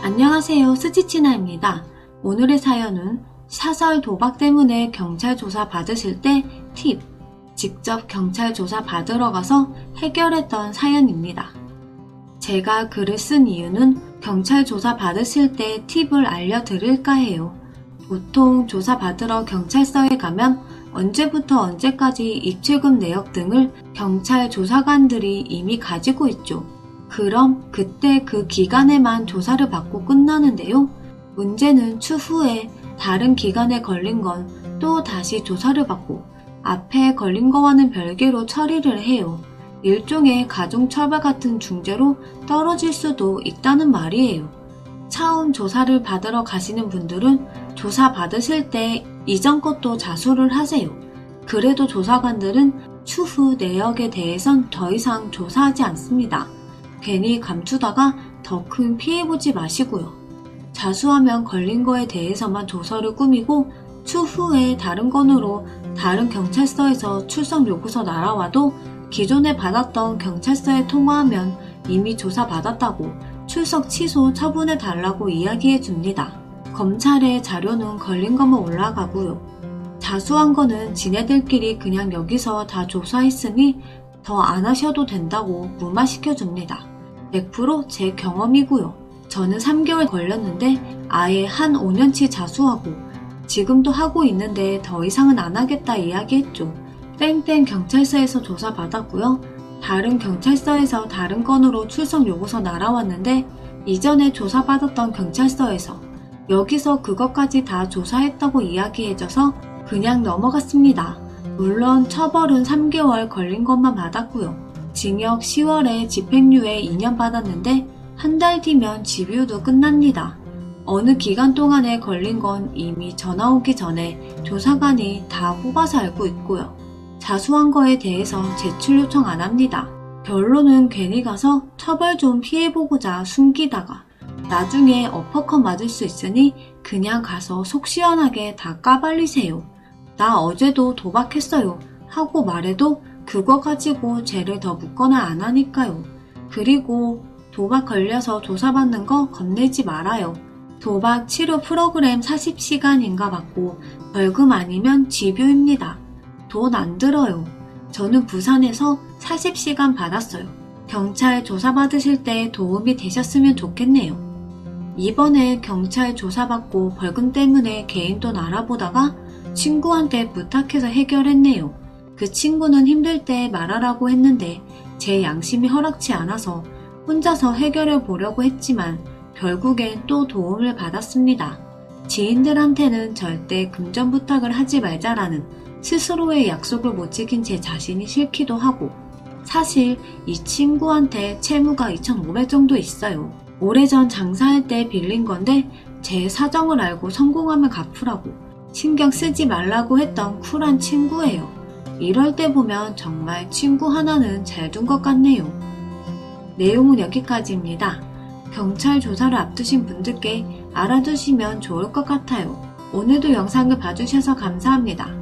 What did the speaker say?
안녕하세요. 스치치나입니다. 오늘의 사연은 사설 도박 때문에 경찰 조사 받으실 때 팁. 직접 경찰 조사 받으러 가서 해결했던 사연입니다. 제가 글을 쓴 이유는 경찰 조사 받으실 때 팁을 알려드릴까 해요. 보통 조사 받으러 경찰서에 가면 언제부터 언제까지 입출금 내역 등을 경찰 조사관들이 이미 가지고 있죠. 그럼 그때 그 기간에만 조사를 받고 끝나는데요. 문제는 추후에 다른 기간에 걸린 건 또 다시 조사를 받고 앞에 걸린 거와는 별개로 처리를 해요. 일종의 가중처벌 같은 중죄로 떨어질 수도 있다는 말이에요. 차움 조사를 받으러 가시는 분들은 조사 받으실 때 이전 것도 자수를 하세요. 그래도 조사관들은 추후 내역에 대해선 더 이상 조사하지 않습니다. 괜히 감추다가 더 큰 피해 보지 마시고요. 자수하면 걸린 거에 대해서만 조서를 꾸미고 추후에 다른 건으로 다른 경찰서에서 출석 요구서 날아와도 기존에 받았던 경찰서에 통화하면 이미 조사받았다고 출석 취소 처분해 달라고 이야기해 줍니다. 검찰의 자료는 걸린 것만 올라가고요. 자수한 거는 지네들끼리 그냥 여기서 다 조사했으니 더 안 하셔도 된다고 무마시켜 줍니다. 100%제 경험이고요. 저는 3개월 걸렸는데 아예 한 5년치 자수하고 지금도 하고 있는데 더 이상은 안 하겠다 이야기했죠. 땡땡 경찰서에서 조사받았고요. 다른 경찰서에서 다른 건으로 출석 요구서 날아왔는데 이전에 조사받았던 경찰서에서 여기서 그것까지 다 조사했다고 이야기해줘서 그냥 넘어갔습니다. 물론 처벌은 3개월 걸린 것만 받았고요. 징역 10월에 집행유예 2년 받았는데 한 달 뒤면 집유도 끝납니다. 어느 기간 동안에 걸린 건 이미 전화 오기 전에 조사관이 다 뽑아서 알고 있고요. 자수한 거에 대해서 제출 요청 안 합니다. 결론은 괜히 가서 처벌 좀 피해보고자 숨기다가 나중에 어퍼컷 맞을 수 있으니 그냥 가서 속 시원하게 다 까발리세요. 나 어제도 도박했어요. 하고 말해도 그거 가지고 죄를 더 묻거나 안 하니까요. 그리고 도박 걸려서 조사받는 거 겁내지 말아요. 도박 치료 프로그램 40시간인가 받고 벌금 아니면 집유입니다. 돈 안 들어요. 저는 부산에서 40시간 받았어요. 경찰 조사받으실 때 도움이 되셨으면 좋겠네요. 이번에 경찰 조사받고 벌금 때문에 개인 돈 알아보다가 친구한테 부탁해서 해결했네요. 그 친구는 힘들 때 말하라고 했는데 제 양심이 허락치 않아서 혼자서 해결해 보려고 했지만 결국엔 또 도움을 받았습니다. 지인들한테는 절대 금전 부탁을 하지 말자라는 스스로의 약속을 못 지킨 제 자신이 싫기도 하고 사실 이 친구한테 채무가 2,500 정도 있어요. 오래전 장사할 때 빌린 건데 제 사정을 알고 성공하면 갚으라고 신경 쓰지 말라고 했던 쿨한 친구예요. 이럴 때 보면 정말 친구 하나는 잘 둔 것 같네요. 내용은 여기까지입니다. 경찰 조사를 앞두신 분들께 알아두시면 좋을 것 같아요. 오늘도 영상을 봐주셔서 감사합니다.